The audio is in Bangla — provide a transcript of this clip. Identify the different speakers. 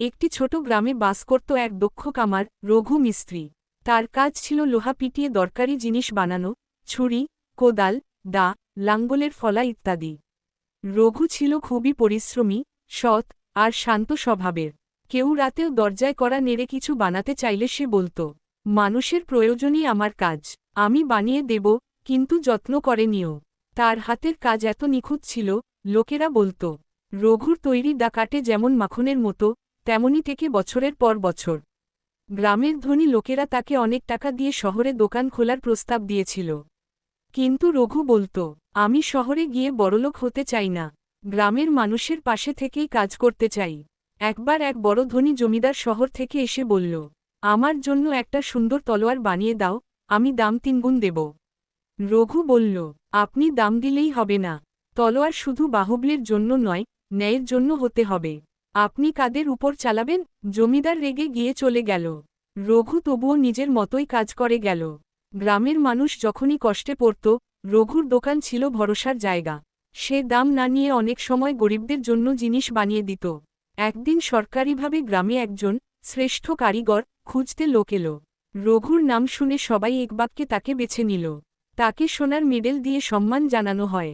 Speaker 1: একটি ছোট গ্রামে বাস করত এক দক্ষ কামার, রঘু মিস্ত্রি। তার কাজ ছিল লোহা পিটিয়ে দরকারি জিনিস বানানো, ছুরি, কোদাল, দা, লাঙ্গলের ফলা ইত্যাদি। রঘু ছিল খুবই পরিশ্রমী, সৎ আর শান্ত স্বভাবের। কেউ রাতেও দরজায় করা নেড়ে কিছু বানাতে চাইলে সে বলত, মানুষের প্রয়োজনই আমার কাজ, আমি বানিয়ে দেব, কিন্তু যত্ন করে নিও। তার হাতের কাজ এত নিখুঁত ছিল, লোকেরা বলত, রঘুর তৈরি দা কাটে যেমন মাখনের মতো তেমনি থেকে বছরের পর বছর। গ্রামের ধনী লোকেরা তাকে অনেক টাকা দিয়ে শহরে দোকান খোলার প্রস্তাব দিয়েছিল। কিন্তু রঘু বলত, আমি শহরে গিয়ে বড়লোক হতে চাই না। গ্রামের মানুষের পাশে থেকেই কাজ করতে চাই। একবার এক বড় ধনী জমিদার শহর থেকে এসে বলল, আমার জন্য একটা সুন্দর তলোয়ার বানিয়ে দাও, আমি দাম তিনগুণ দেব। রঘু বলল, আপনি দাম দিলেই হবে না। তলোয়ার শুধু বাহুবলের জন্য নয়, ন্যায়ের জন্য হতে হবে। আপনি কাদের উপর চালাবেন? জমিদার রেগে গিয়ে চলে গেল। রঘু তবুও নিজের মতোই কাজ করে গেল। গ্রামের মানুষ যখনই কষ্টে পড়ত, রঘুর দোকান ছিল ভরসার জায়গা। সে দাম না নিয়ে অনেক সময় গরিবদের জন্য জিনিস বানিয়ে দিত। একদিন সরকারিভাবে গ্রামে একজন শ্রেষ্ঠ কারিগর খুঁজতে লোক এলো। রঘুর নাম শুনে সবাই এক বাক্যে তাকে বেছে নিল। তাকে সোনার মেডেল দিয়ে সম্মান জানানো হয়।